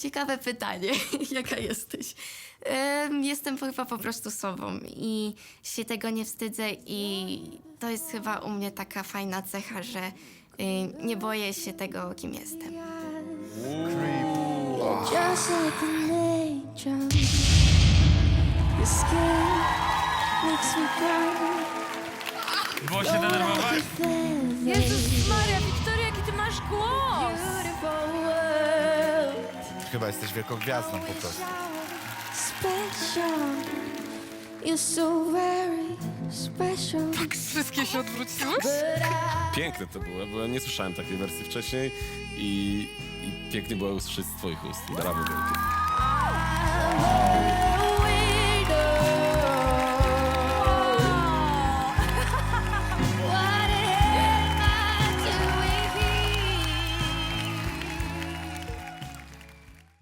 Ciekawe pytanie, jaka jesteś. Em, Jestem chyba po prostu sobą i się tego nie wstydzę i to jest chyba u mnie taka fajna cecha, że y, nie boję się tego, kim jestem. Just like an angel. Your skin makes me burn. Było się denerwować? Chyba jesteś wielką gwiazdą po prostu. Special. You're so very special. Wszystkie się odwróciły? Piękne to było, bo nie słyszałem takiej wersji wcześniej i, i pięknie było usłyszeć z twoich ust. Brawo wielkie.